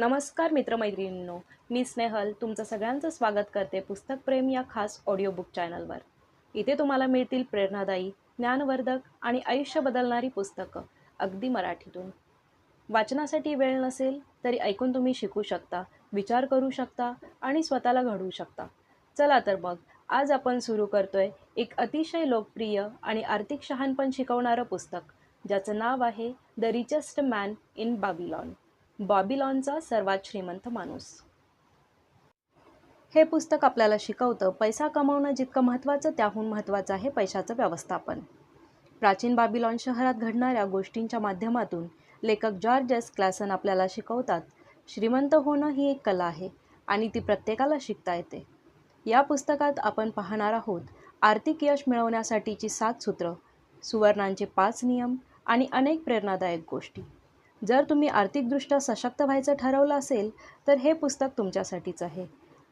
नमस्कार मित्रमैत्रिणींनो मी स्नेहल तुमचं सगळ्यांचं स्वागत करते पुस्तक प्रेम या खास ऑडिओ बुक चॅनलवर इथे तुम्हाला मिळतील प्रेरणादायी ज्ञानवर्धक आणि आयुष्य बदलणारी पुस्तकं अगदी मराठीतून. वाचनासाठी वेळ नसेल तरी ऐकून तुम्ही शिकू शकता विचार करू शकता आणि स्वतःला घडवू शकता. चला तर मग आज आपण सुरू करतोय एक अतिशय लोकप्रिय आणि आर्थिक शहाणपण शिकवणारं पुस्तक ज्याचं नाव आहे the richest man in Babylon बॉबिलॉनचा सर्वात श्रीमंत माणूस. हे पुस्तक आपल्याला शिकवतं पैसा कमावणं जितकं महत्त्वाचं त्याहून महत्त्वाचं आहे पैशाचं व्यवस्थापन. प्राचीन बाबिलॉन शहरात घडणाऱ्या गोष्टींच्या माध्यमातून लेखक जॉर्जस क्लॅसन आपल्याला शिकवतात श्रीमंत होणं ही एक कला आहे आणि ती प्रत्येकाला शिकता येते या पुस्तकात आपण पाहणार आहोत आर्थिक यश मिळवण्यासाठीची सात सूत्र सुवर्णांचे पाच नियम आणि अनेक प्रेरणादायक गोष्टी. जर तुम्ही आर्थिकदृष्ट्या सशक्त व्हायचं ठरवलं असेल तर हे पुस्तक तुमच्यासाठीच आहे.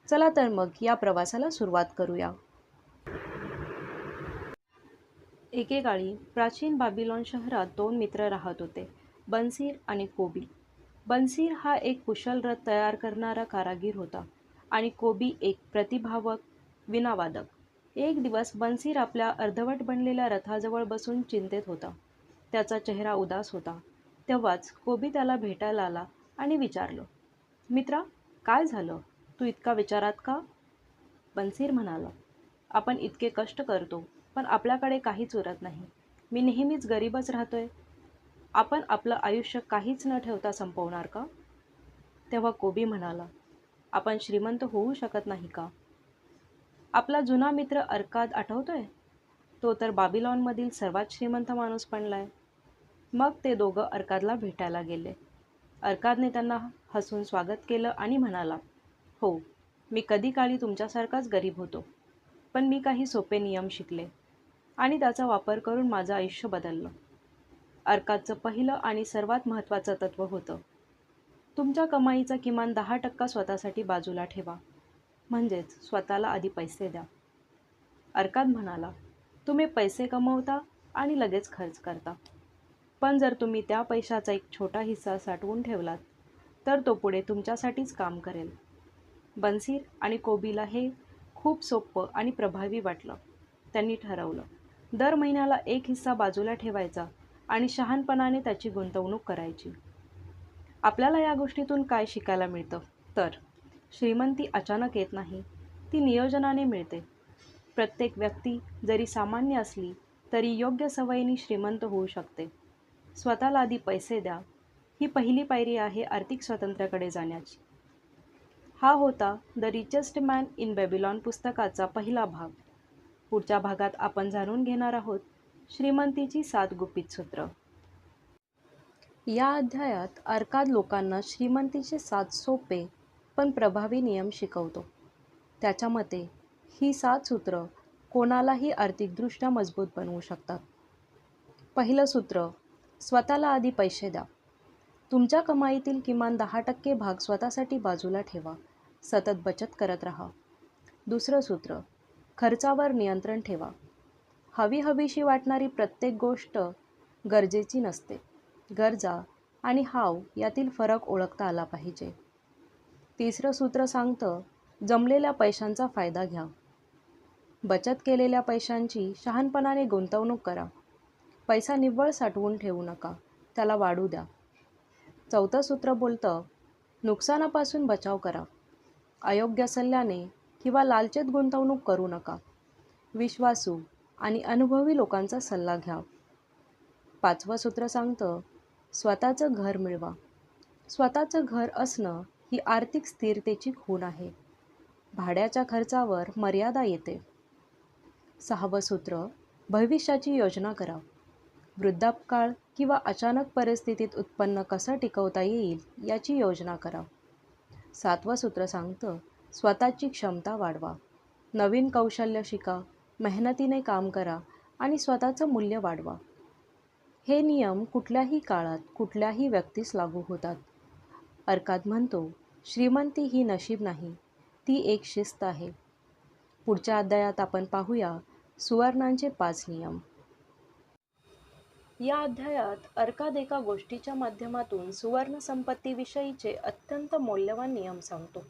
चला तर मग या प्रवासाला सुरुवात करूया. एकेकाळी प्राचीन बाबिलॉन शहरात दोन मित्र राहत होते बन्सीर आणि कोबी. बन्सीर हा एक कुशल रथ तयार करणारा कारागीर होता आणि कोबी एक प्रतिभावक विनावादक. एक दिवस बन्सीर आपल्या अर्धवट बनलेल्या रथाजवळ बसून चिंतेत होता. त्याचा चेहरा उदास होता. तेव्हाच कोबी त्याला भेटायला आला आणि विचारलं मित्रा काय झालं? तू इतका विचारात का? बन्सीर म्हणाला आपण इतके कष्ट करतो पण आपल्याकडे काहीच उरत नाही. मी नेहमीच गरीबच राहतोय. आपण आपलं आयुष्य काहीच न ठेवता संपवणार का? तेव्हा कोबी म्हणाला आपण श्रीमंत होऊ शकत नाही का? आपला जुना मित्र अर्काद आठवतोय? तो तर बाबिलॉनमधील सर्वात श्रीमंत माणूस बनलाय. मग ते दोघं अर्कादला भेटायला गेले. अर्कादने त्यांना हसून स्वागत केलं आणि म्हणाला हो मी कधी काळी तुमच्यासारखाच गरीब होतो पण मी काही सोपे नियम शिकले आणि त्याचा वापर करून माझं आयुष्य बदललं. अर्कादचं पहिलं आणि सर्वात महत्त्वाचं तत्त्व होतं तुमच्या कमाईचा किमान दहा टक्का स्वतःसाठी बाजूला ठेवा. म्हणजेच स्वतःला आधी पैसे द्या. अर्काद म्हणाला तुम्ही पैसे कमवता आणि लगेच खर्च करता. पण जर तुम्ही त्या पैशाचा एक छोटा हिस्सा साठवून ठेवलात तर तो पुढे तुमच्यासाठीच काम करेल. बन्सीर आणि कोबीला हे खूप सोपं आणि प्रभावी वाटलं. त्यांनी ठरवलं दर महिन्याला एक हिस्सा बाजूला ठेवायचा आणि शहाणपणाने त्याची गुंतवणूक करायची. आपल्याला या गोष्टीतून काय शिकायला मिळतं? तर श्रीमंती अचानक येत नाही ती नियोजनाने मिळते. प्रत्येक व्यक्ती जरी सामान्य असली तरी योग्य सवयीने श्रीमंत होऊ शकते. स्वतःला आधी पैसे द्या. ही पहिली पायरी आहे आर्थिक स्वातंत्र्याकडे जाण्याची. हा होता the richest man in Babylon पुस्तकाचा पहिला भाग. पुढच्या भागात आपण जाणून घेणार आहोत श्रीमंतीची सात गुपित सूत्र. या अध्यायात अर्काद लोकांना श्रीमंतीचे सात सोपे पण प्रभावी नियम शिकवतो. त्याच्या मते ही सात सूत्र कोणालाही आर्थिकदृष्ट्या मजबूत बनवू शकतात. पहिलं सूत्र स्वतःला आधी पैसे द्या. तुमच्या कमाईतील किमान दहा टक्के भाग स्वतःसाठी बाजूला ठेवा. सतत बचत करत राहा. दुसरं सूत्र खर्चावर नियंत्रण ठेवा. हवी हवीशी वाटणारी प्रत्येक गोष्ट गरजेची नसते. गरजा आणि हाव यातील फरक ओळखता आला पाहिजे. तिसरं सूत्र सांगतं जमलेल्या पैशांचा फायदा घ्या. बचत केलेल्या पैशांची शहाणपणाने गुंतवणूक करा. पैसा निव्वळ साठवून ठेवू नका. त्याला वाढू द्या. चौथं सूत्र बोलतं नुकसानापासून बचाव करा. अयोग्य सल्ल्याने किंवा लालचेत गुंतवणूक करू नका. विश्वासू आणि अनुभवी लोकांचा सल्ला घ्या. पाचवं सूत्र सांगतं स्वतःचं घर मिळवा. स्वतःचं घर असणं ही आर्थिक स्थिरतेची खूण आहे. भाड्याच्या खर्चावर मर्यादा येते. सहावं सूत्र भविष्याची योजना करा. वृद्धापकाळ किंवा अचानक परिस्थितीत उत्पन्न कसं टिकवता येईल याची योजना करा. सातवं सूत्र सांगतं स्वतःची क्षमता वाढवा. नवीन कौशल्य शिका मेहनतीने काम करा आणि स्वतःचं मूल्य वाढवा. हे नियम कुठल्याही काळात कुठल्याही व्यक्तीस लागू होतात. अर्काद म्हणतो श्रीमंती ही नशीब नाही ती एक शिस्त आहे. पुढच्या अध्यायात आपण पाहूया सुवर्णांचे पाच नियम. या अध्यायात अर्कादेका गोष्टीच्या माध्यमातून सुवर्ण संपत्तीविषयीचे अत्यंत मौल्यवान नियम सांगतो.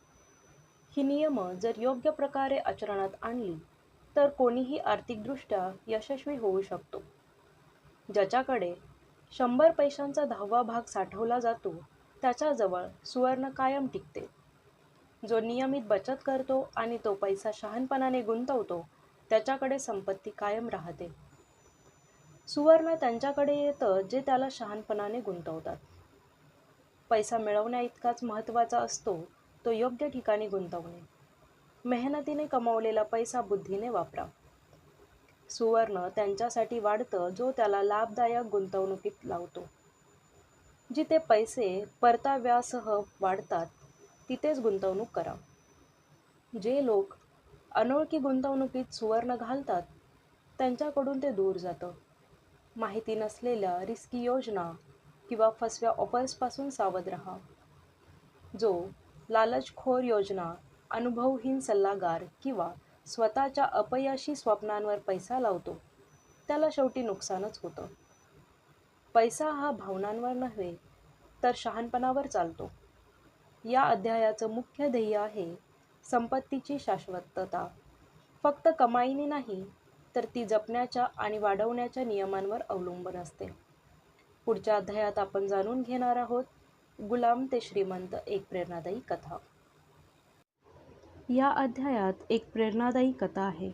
ही नियम जर योग्य प्रकारे आचरणात आणली तर कोणीही आर्थिकदृष्ट्या यशस्वी होऊ शकतो. ज्याच्याकडे शंभर पैशांचा दहावा भाग साठवला जातो त्याच्याजवळ सुवर्ण कायम टिकते. जो नियमित बचत करतो आणि तो पैसा शहाणपणाने गुंतवतो त्याच्याकडे संपत्ती कायम राहते. सुवर्ण त्यांच्याकडे येतं जे त्याला शहाणपणाने गुंतवतात. पैसा मिळवण्या इतकाच महत्त्वाचा असतो तो योग्य ठिकाणी गुंतवणे. मेहनतीने कमावलेला पैसा बुद्धीने वापरा. सुवर्ण त्यांच्यासाठी वाढतं जो त्याला लाभदायक गुंतवणुकीत लावतो. जिथे पैसे परताव्यासह वाढतात तिथेच गुंतवणूक करा. जे लोक अनोळखी गुंतवणुकीत सुवर्ण घालतात त्यांच्याकडून ते दूर जातं. माहिती नसलेल्या रिस्की योजना किंवा फसव्या ऑफर्सपासून सावध रहा. जो लालचखोर योजना अनुभवहीन सल्लागार किंवा स्वतःच्या अपयशी स्वप्नांवर पैसा लावतो त्याला शेवटी नुकसानच होतं. पैसा हा भावनांवर नव्हे तर शहाणपणावर चालतो. या अध्यायाचं मुख्य ध्येय आहे संपत्तीची शाश्वतता. फक्त कमाईने नाही तर ती जपण्याच्या आणि वाढवण्याच्या नियमांवर अवलंबून असते. पुढच्या अध्यायात आपण जाणून घेणार आहोत गुलाम ते श्रीमंत एक प्रेरणादायी कथा. या अध्यायात एक प्रेरणादायी कथा आहे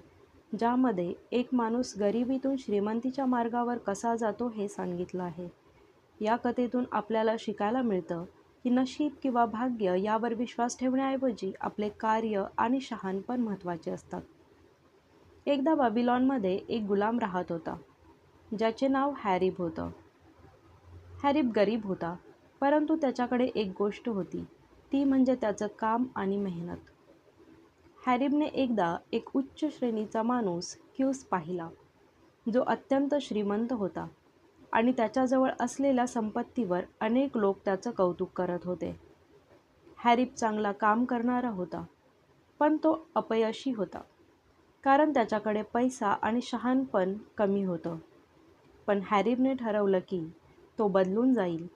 ज्यामध्ये एक माणूस गरिबीतून श्रीमंतीच्या मार्गावर कसा जातो हे सांगितलं आहे. या कथेतून आपल्याला शिकायला मिळतं की नशीब किंवा भाग्य यावर विश्वास ठेवण्याऐवजी आपले कार्य आणि शहाणपण महत्त्वाचे असतात. एकदा बाबिलॉनमध्ये एक गुलाम राहत होता ज्याचे नाव हॅरिब होतं. हॅरिब गरीब होता परंतु त्याच्याकडे एक गोष्ट होती ती म्हणजे त्याचं काम आणि मेहनत. हॅरिबने एकदा एक उच्च श्रेणीचा माणूस क्यूस पाहिला जो अत्यंत श्रीमंत होता आणि त्याच्याजवळ असलेल्या संपत्तीवर अनेक लोक त्याचं कौतुक करत होते. हॅरिब चांगला काम करणारा होता पण तो अपयशी होता. कारण त्याच्याकडे पैसा आणि शहाणपण कमी होतं. पण हॅरीने ठरवलं की तो बदलून जाईल.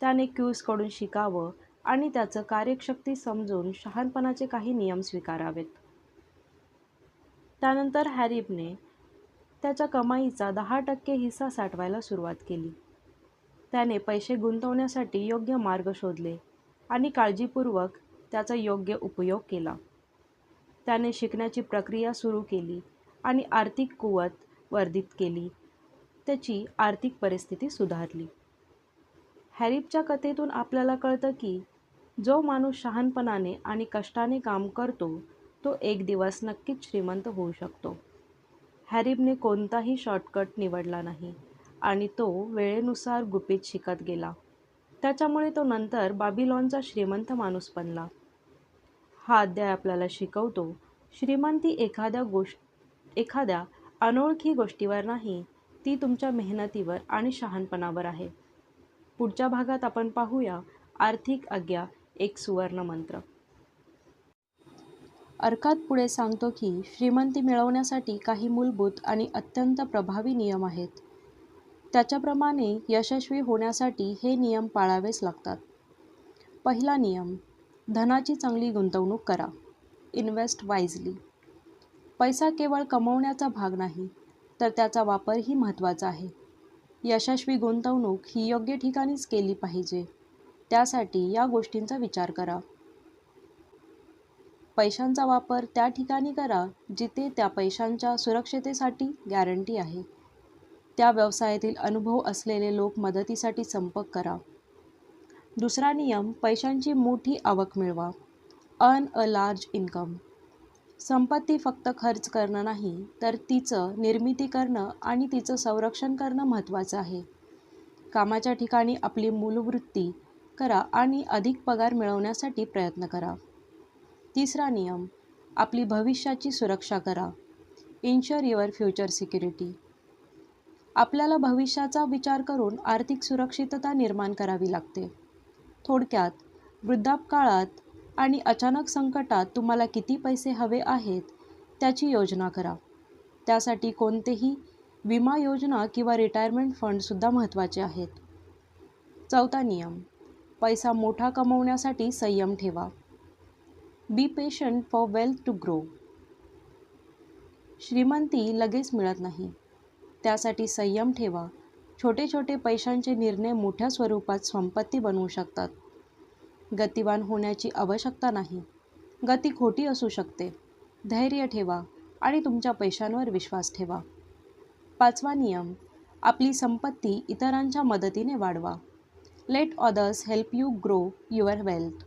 त्याने क्यूजकडून शिकावं आणि त्याचं कार्यशक्ती समजून शहाणपणाचे काही नियम स्वीकारावेत. त्यानंतर हॅरीबने त्याच्या कमाईचा दहा टक्के हिस्सा साठवायला सुरुवात केली. त्याने पैसे गुंतवण्यासाठी योग्य मार्ग शोधले आणि काळजीपूर्वक त्याचा योग्य उपयोग केला. त्याने शिकण्याची प्रक्रिया सुरू केली आणि आर्थिक कुवत वर्धित केली. त्याची आर्थिक परिस्थिती सुधारली. हॅरिपच्या कथेतून आपल्याला कळतं की जो माणूस शहाणपणाने आणि कष्टाने काम करतो तो एक दिवस नक्कीच श्रीमंत होऊ शकतो. हॅरिबने कोणताही शॉर्टकट निवडला नाही आणि तो वेळेनुसार गुपित शिकत गेला. त्याच्यामुळे तो नंतर बाबिलॉनचा श्रीमंत माणूस बनला. हा अध्याय आपल्याला शिकवतो. श्रीमंती एखाद्या गोष्ट एखाद्या अनोळखी गोष्टीवर नाही ती तुमच्या मेहनतीवर आणि शहाणपणावर आहे. पुढच्या भागात आपण पाहूया आर्थिक आज्ञा एक सुवर्ण मंत्र. अर्कात पुढे सांगतो की श्रीमंती मिळवण्यासाठी काही मूलभूत आणि अत्यंत प्रभावी नियम आहेत. त्याच्याप्रमाणे यशस्वी होण्यासाठी हे नियम पाळावेच लागतात. पहिला नियम धनाची चांगली गुंतवणूक करा. इन्व्हेस्ट वाईजली पैसा केवळ कमवण्याचा भाग नाही तर त्याचा वापरही महत्त्वाचा आहे. यशस्वी गुंतवणूक ही योग्य ठिकाणीच केली पाहिजे. त्यासाठी या गोष्टींचा विचार करा. पैशांचा वापर त्या ठिकाणी करा जिथे त्या पैशांच्या सुरक्षतेसाठी गॅरंटी आहे. त्या व्यवसायातील अनुभव असलेले लोक मदतीसाठी संपर्क करा. दुसरा नियम पैशांची मोठी आवक मिळवा. अर्न अ लार्ज इन्कम संपत्ती फक्त खर्च करणं नाही तर तिचं निर्मिती करणं आणि तिचं संरक्षण करणं महत्त्वाचं आहे. कामाच्या ठिकाणी आपली मूलवृत्ती करा आणि अधिक पगार मिळवण्यासाठी प्रयत्न करा. तिसरा नियम आपली भविष्याची सुरक्षा करा. इन्शुअर युअर फ्युचर सिक्युरिटी आपल्याला भविष्याचा विचार करून आर्थिक सुरक्षितता निर्माण करावी लागते. थोडक्यात वृद्धापकाळात आणि अचानक संकटात तुम्हाला किती पैसे हवे आहेत त्याची योजना करा. त्यासाठी कोणतेही विमा योजना किंवा रिटायरमेंट फंडसुद्धा महत्त्वाचे आहेत. चौथा नियम पैसा मोठा कमवण्यासाठी संयम ठेवा. Be patient for wealth to grow श्रीमंती लगेच मिळत नाही. त्यासाठी संयम ठेवा. छोटे छोटे पैशांचे निर्णय मोठ्या स्वरूपात संपत्ती बनवू शकतात. गतिवान होण्याची आवश्यकता नाही. गती खोटी असू शकते. धैर्य ठेवा आणि तुमच्या पैशांवर विश्वास ठेवा. पाचवा नियम आपली संपत्ती इतरांच्या मदतीने वाढवा. Let others help you grow your wealth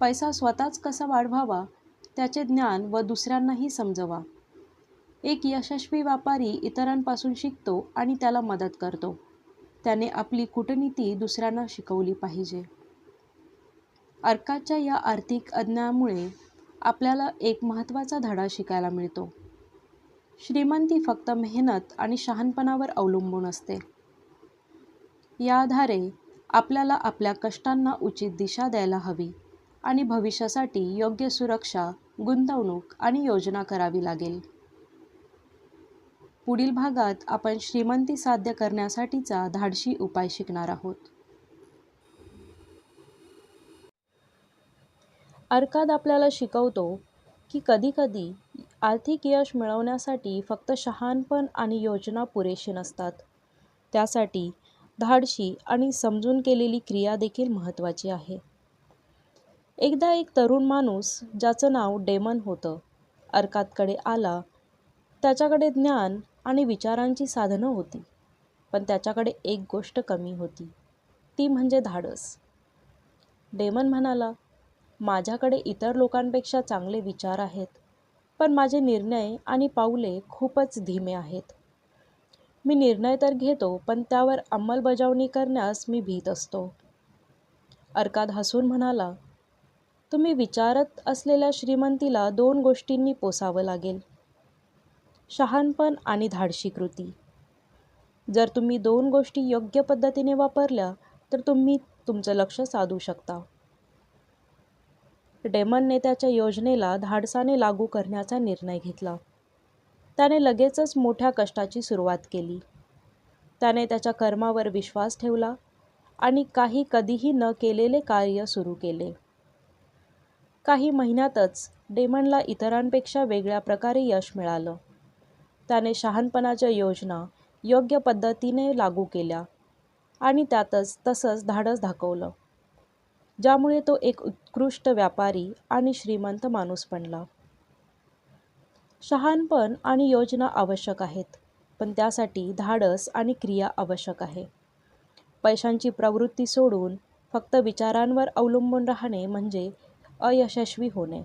पैसा स्वतःच कसा वाढवावा त्याचे ज्ञान व दुसऱ्यांनाही समजवा. एक यशस्वी व्यापारी इतरांपासून शिकतो आणि त्याला मदत करतो. त्याने आपली कूटनीती दुसऱ्यांना शिकवली पाहिजे. अर्काच्या या आर्थिक अज्ञानामुळे आपल्याला एक महत्त्वाचा धडा शिकायला मिळतो. श्रीमंती फक्त मेहनत आणि शहाणपणावर अवलंबून असते. या आधारे आपल्याला आपल्या कष्टांना उचित दिशा द्यायला हवी आणि भविष्यासाठी योग्य सुरक्षा गुंतवणूक आणि योजना करावी लागेल. पुढील भागात आपण श्रीमंती साध्य करण्यासाठीचा धाडशी उपाय शिकणार आहोत. अर्काद आपल्याला शिकवतो की कधीकधी आर्थिक यश मिळवण्यासाठी फक्त शहाणपण आणि योजना पुरेशी नसतात. त्यासाठी धाडशी आणि समजून केलेली क्रिया देखील महत्त्वाची आहे. एकदा एक तरुण माणूस ज्याचं नाव डेमन होतं अर्कातकडे आला. त्याच्याकडे ज्ञान आणि विचारांची साधनं होती. पण त्याच्याकडे एक गोष्ट कमी होती. ती म्हणजे धाडस. डेमन म्हणाला माझ्याकडे इतर लोकांपेक्षा चांगले विचार आहेत पण माझे निर्णय आणि पाऊले खूपच धीमे आहेत. मी निर्णय तर घेतो पण त्यावर अंमलबजावणी करण्यास मी भीत असतो. अर्काद हसून म्हणाला तुम्ही विचारत असलेल्या श्रीमंतीला दोन गोष्टींनी पोसावं लागेल. शहाणपण आणि धाडशी कृती. जर तुम्ही दोन गोष्टी योग्य पद्धतीने वापरल्या तर तुम्ही तुमचं लक्ष साधू शकता. डेमनने त्याच्या योजनेला धाडसाने लागू करण्याचा निर्णय घेतला. त्याने लगेचच मोठ्या कष्टाची सुरुवात केली. त्याने त्याच्या कर्मावर विश्वास ठेवला आणि काही कधीही न केलेले कार्य सुरू केले. काही महिन्यातच डेमनला इतरांपेक्षा वेगळ्या प्रकारे यश मिळालं. त्याने शहाणपणाच्या योजना योग्य पद्धतीने लागू केल्या आणि त्यातच तसंच धाडस दाखवलं ज्यामुळे तो एक उत्कृष्ट व्यापारी आणि श्रीमंत माणूस बनला. शहाणपण आणि योजना आवश्यक आहेत पण त्यासाठी धाडस आणि क्रिया आवश्यक आहे. पैशांची प्रवृत्ती सोडून फक्त विचारांवर अवलंबून राहणे म्हणजे अयशस्वी होणे.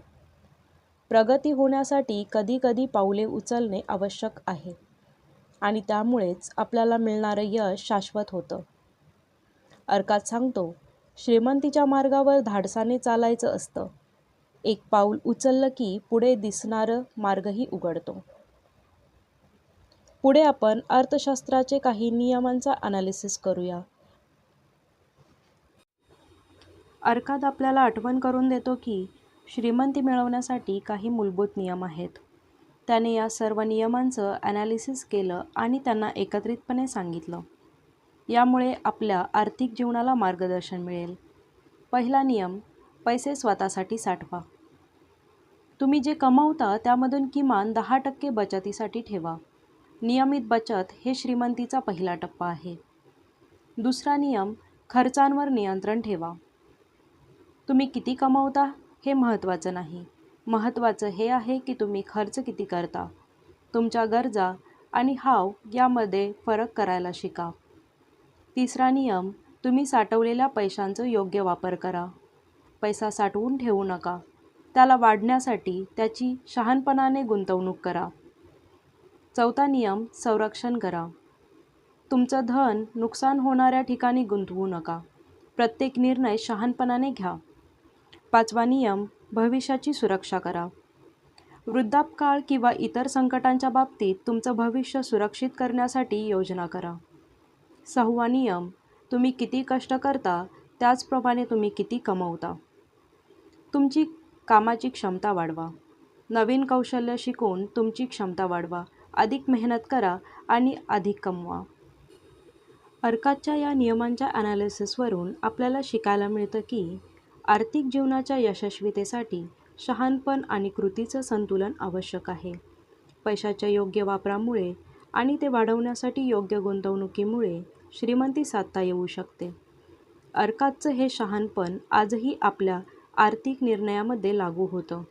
प्रगती होण्यासाठी कधीकधी पाऊले उचलणे आवश्यक आहे. आणि त्यामुळेच आपल्याला मिळणारं यश शाश्वत होतं. अर्कात सांगतो श्रीमंतीच्या मार्गावर धाडसाने चालायचं असतं. एक पाऊल उचललं की पुढे दिसणारं मार्गही उघडतो. पुढे आपण अर्थशास्त्राचे काही नियमांचा अनालिसिस करूया. अर्कात आपल्याला आठवण करून देतो की श्रीमंती मिळवण्यासाठी काही मूलभूत नियम आहेत. त्याने या सर्व नियमांचं ॲनालिसिस केलं आणि त्यांना एकत्रितपणे सांगितलं. यामुळे आपल्या आर्थिक जीवनाला मार्गदर्शन मिळेल. पहिला नियम पैसे स्वतःसाठी साठवा. तुम्ही जे कमवता त्यामधून किमान दहा टक्के बचतीसाठी ठेवा. नियमित बचत हे श्रीमंतीचा पहिला टप्पा आहे. दुसरा नियम खर्चांवर नियंत्रण ठेवा. तुम्ही किती कमवता? हे महत्त्वाचं नाही. महत्त्वाचं हे आहे की तुम्ही खर्च किती करता. तुमच्या गरजा आणि हाव यामध्ये फरक करायला शिका. तिसरा नियम तुम्ही साठवलेल्या पैशांचं योग्य वापर करा. पैसा साठवून ठेवू नका. त्याला वाढण्यासाठी त्याची शहाणपणाने गुंतवणूक करा. चौथा नियम संरक्षण करा. तुमचं धन नुकसान होणाऱ्या ठिकाणी गुंतवू नका. प्रत्येक निर्णय शहाणपणाने घ्या. पाचवा नियम भविष्याची सुरक्षा करा. वृद्धापकाळ किंवा इतर संकटांच्या बाबतीत तुमचं भविष्य सुरक्षित करण्यासाठी योजना करा. सहावा नियम तुम्ही किती कष्ट करता त्याचप्रमाणे तुम्ही किती कमवता. तुमची कामाची क्षमता वाढवा. नवीन कौशल्य शिकून तुमची क्षमता वाढवा. अधिक मेहनत करा आणि अधिक कमवा. अर्काच्या या नियमांच्या ॲनालिसिसवरून आपल्याला शिकायला मिळतं की आर्थिक जीवनाच्या यशस्वीतेसाठी शहाणपण आणि कृतीचं संतुलन आवश्यक आहे. पैशाच्या योग्य वापरामुळे आणि ते वाढवण्यासाठी योग्य गुंतवणुकीमुळे श्रीमंती साधता येऊ शकते. अर्काचं हे शहाणपण आजही आपल्या आर्थिक निर्णयामध्ये लागू होतं.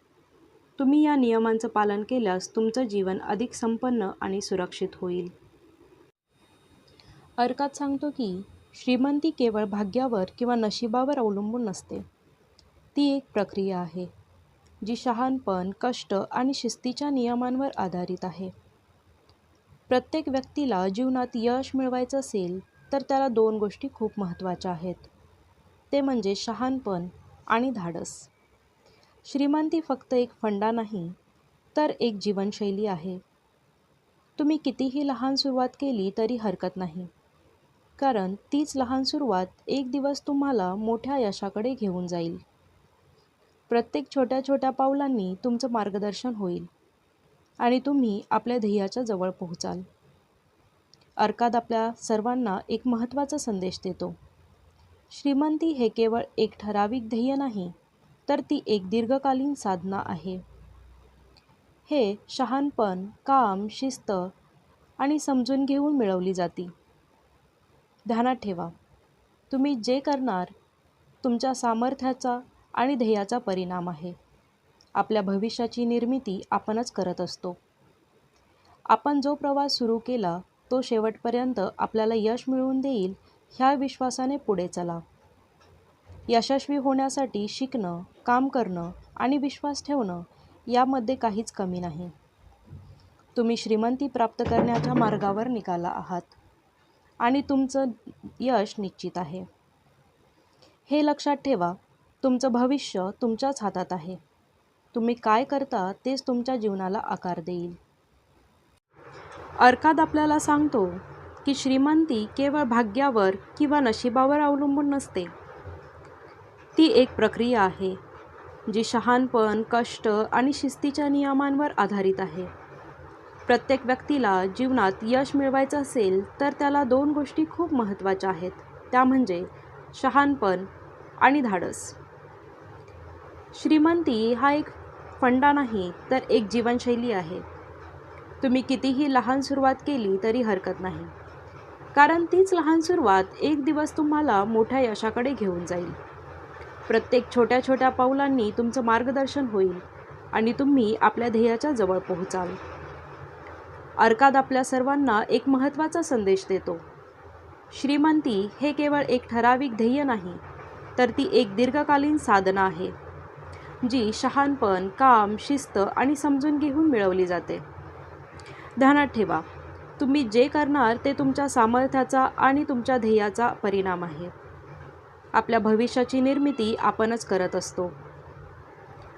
तुम्ही या नियमांचं पालन केल्यास तुमचं जीवन अधिक संपन्न आणि सुरक्षित होईल. अर्कात सांगतो की श्रीमंती केवळ भाग्यावर किंवा नशिबावर अवलंबून नसते. ती एक प्रक्रिया आहे जी शहाणपण कष्ट आणि शिस्तीच्या नियमांवर आधारित आहे. प्रत्येक व्यक्तीला जीवनात यश मिळवायचं असेल तर त्याला दोन गोष्टी खूप महत्त्वाच्या आहेत. ते म्हणजे शहाणपण आणि धाडस. श्रीमंती फक्त एक फंडा नाही तर एक जीवनशैली आहे. तुम्ही कितीही लहान सुरुवात केली तरी हरकत नाही. कारण तीच लहान सुरुवात एक दिवस तुम्हाला मोठ्या यशाकडे घेऊन जाईल. प्रत्येक छोट्या छोट्या पावलांनी तुमचं मार्गदर्शन होईल आणि तुम्ही आपल्या ध्येयाच्या जवळ पोहोचाल. अर्काद आपल्या सर्वांना एक महत्त्वाचा संदेश देतो. श्रीमंती हे केवळ एक ठराविक ध्येय नाही तर ती एक दीर्घकालीन साधना आहे. हे शहाणपण काम शिस्त आणि समजून घेऊन मिळवली जाते. ध्यानात ठेवा तुम्ही जे करणार तुमच्या सामर्थ्याचा आणि ध्येयाचा परिणाम आहे. आपल्या भविष्याची निर्मिती आपणच करत असतो. आपण जो प्रवास सुरू केला तो शेवटपर्यंत आपल्याला यश मिळवून देईल ह्या विश्वासाने पुढे चला. यशस्वी होण्यासाठी शिकणं काम करणं आणि विश्वास ठेवणं यामध्ये काहीच कमी नाही. तुम्ही श्रीमंती प्राप्त करण्याच्या मार्गावर निघाला आहात आणि तुमचं यश निश्चित आहे. हे लक्षात ठेवा तुमचं भविष्य तुमच्याच हातात आहे. तुम्ही काय करता तेच तुमच्या जीवनाला आकार देईल. अर्काद आपल्याला सांगतो की श्रीमंती केवळ भाग्यावर किंवा नशिबावर अवलंबून नसते. ती एक प्रक्रिया आहे जी शहाणपण कष्ट आणि शिस्तीच्या नियमांवर आधारित आहे. प्रत्येक व्यक्तीला जीवनात यश मिळवायचं असेल तर त्याला दोन गोष्टी खूप महत्त्वाच्या आहेत. त्या म्हणजे शहाणपण आणि धाडस. श्रीमंती हा एक फंडा नाही तर एक जीवनशैली आहे. तुम्ही कितीही लहान सुरुवात केली तरी हरकत नाही. कारण तीच लहान सुरुवात एक दिवस तुम्हाला मोठ्या यशाकडे घेऊन जाईल. प्रत्येक छोट्या छोट्या पावलांनी तुमचं मार्गदर्शन होईल आणि तुम्ही आपल्या ध्येयाच्या जवळ पोहोचाल. अर्काद आपल्या सर्वांना एक महत्त्वाचा संदेश देतो. श्रीमंती हे केवळ एक ठराविक ध्येय नाही तर ती एक दीर्घकालीन साधना आहे. जी शहाणपण काम शिस्त आणि समजून घेऊन मिळवली जाते. ध्यानात ठेवा तुम्ही जे करणार ते तुमच्या सामर्थ्याचा आणि तुमच्या ध्येयाचा परिणाम आहे. आपल्या भविष्याची निर्मिती आपणच करत असतो.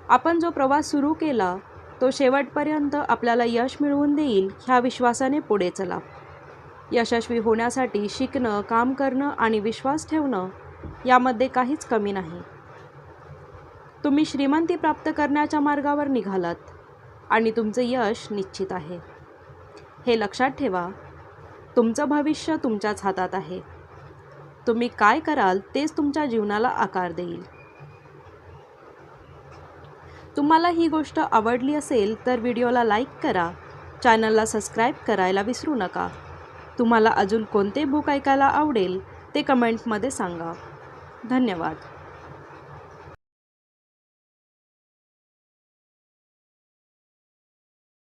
आपण जो प्रवास सुरू केला तो शेवटपर्यंत आपल्याला यश मिळवून देईल ह्या विश्वासाने पुढे चला. यशस्वी होण्यासाठी शिकणं काम करणं आणि विश्वास ठेवणं यामध्ये काहीच कमी नाही. तुम्ही श्रीमंती प्राप्त करण्याच्या मार्गावर निघालात आणि तुमचं यश निश्चित आहे. हे लक्षात ठेवा तुमचं भविष्य तुमच्याच हातात आहे. तुम्ही काय कराल तेच तुमच्या जीवनाला आकार देईल. तुम्हाला ही गोष्ट आवडली असेल तर व्हिडिओला लाईक करा चॅनलला सबस्क्राईब करायला विसरू नका. तुम्हाला अजून कोणते बुक ऐकायला आवडेल ते कमेंटमध्ये सांगा. धन्यवाद.